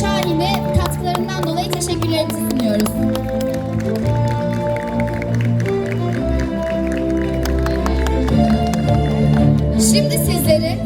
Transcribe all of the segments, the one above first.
Şahin'e katkılarından dolayı teşekkürlerimizi sunuyoruz. Şimdi sizleri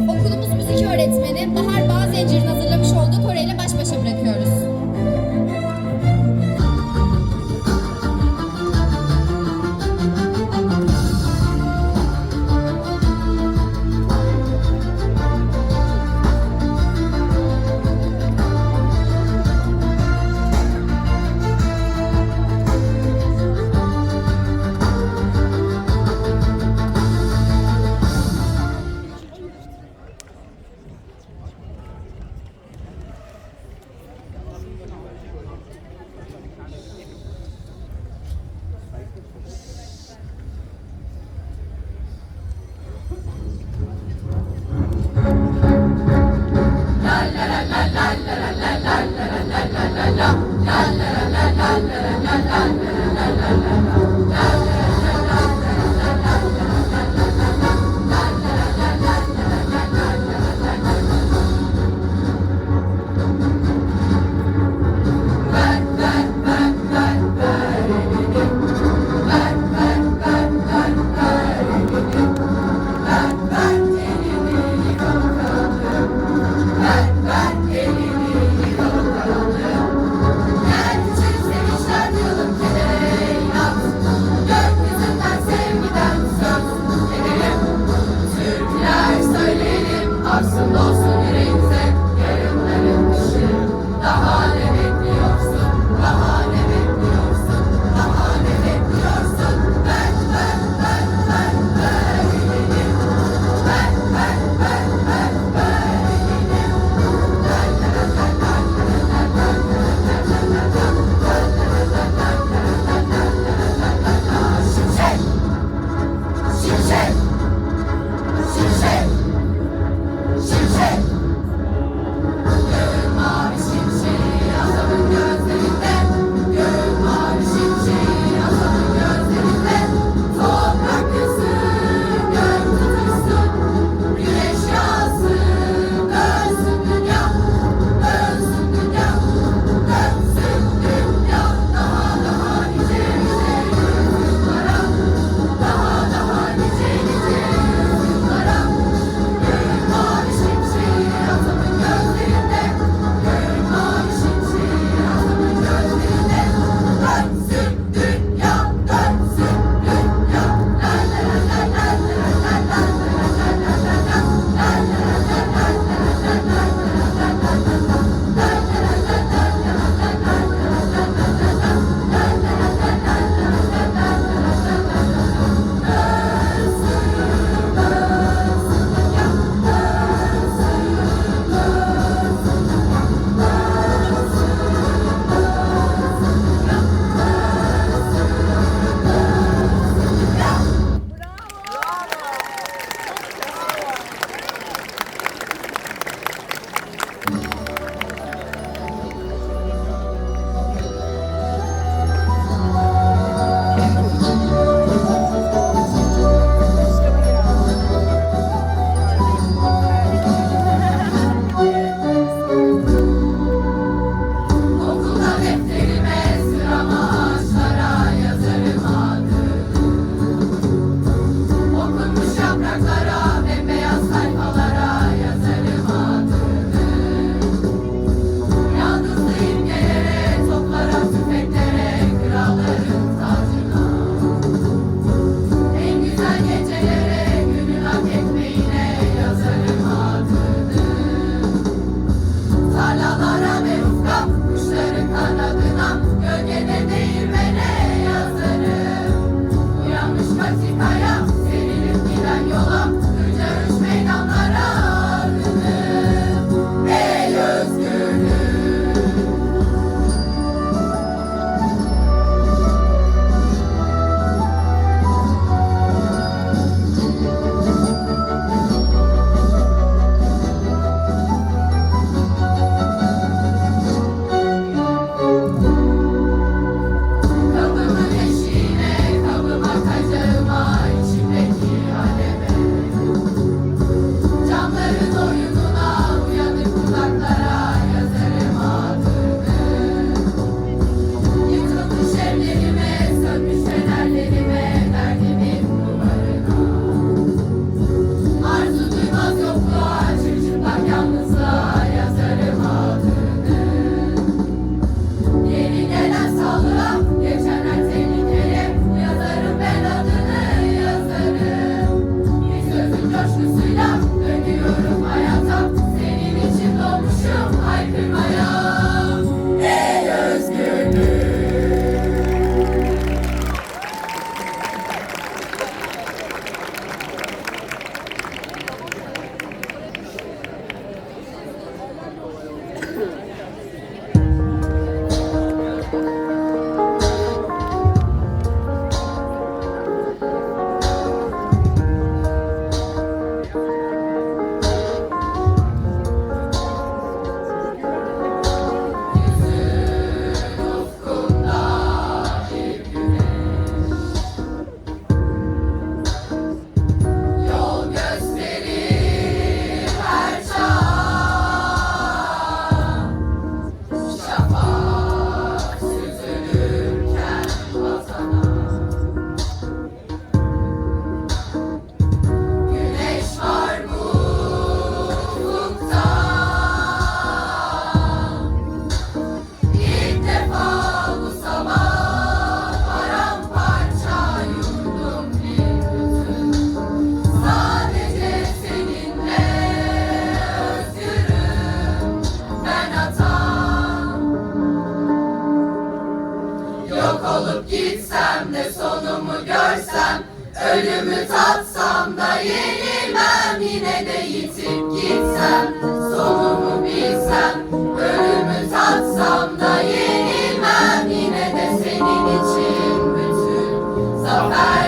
Ölümü tatsam da yenilmem yine de yitip gitsem. Sonumu bilsem Ölümü tatsam da yenilmem yine de senin için bütün Zafer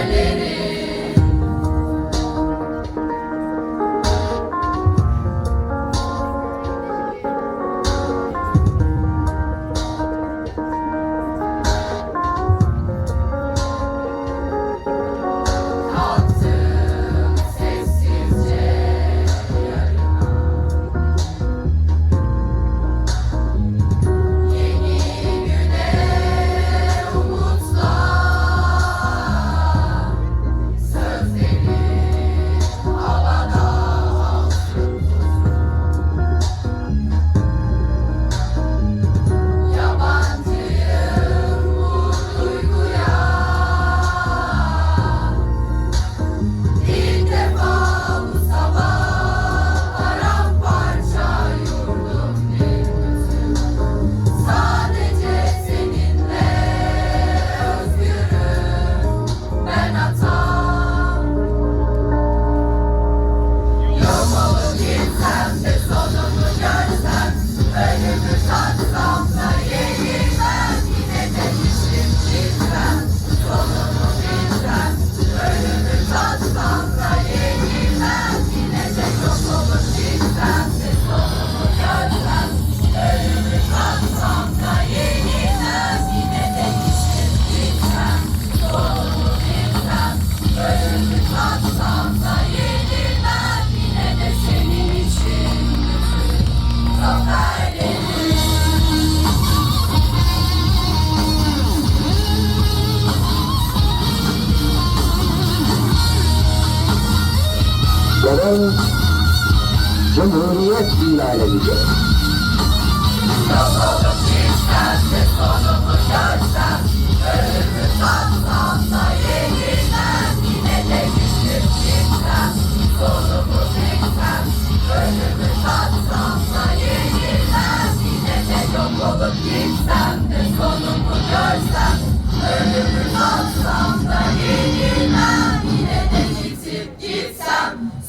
olacak.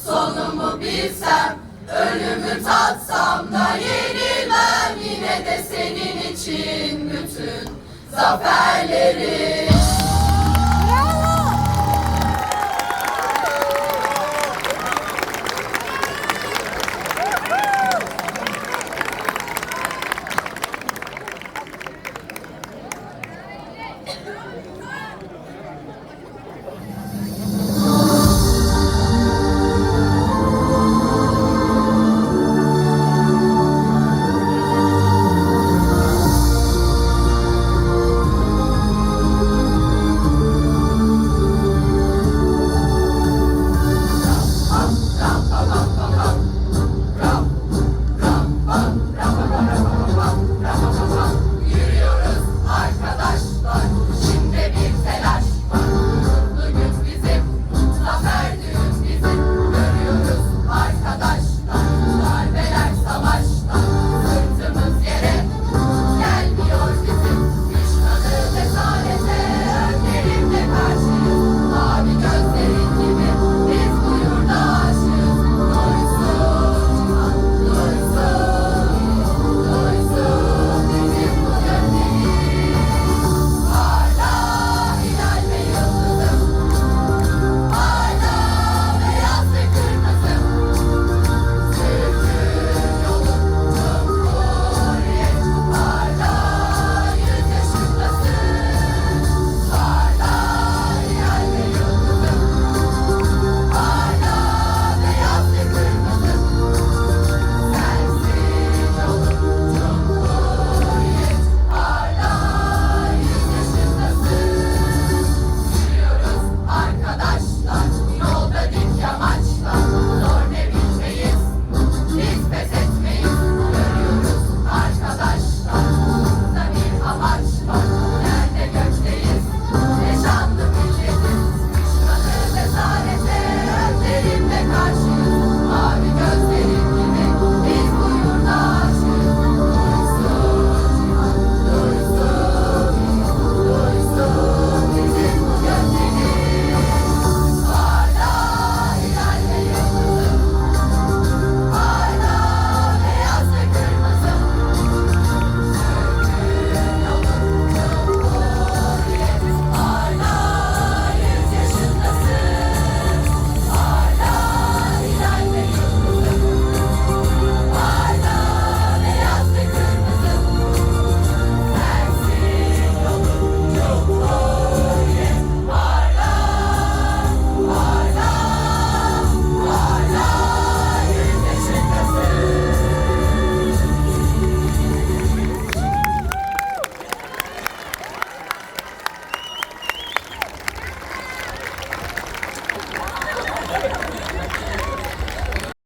Sonumu bilsem Ölümü tatsam da yenilmem yine de senin için bütün zaferleri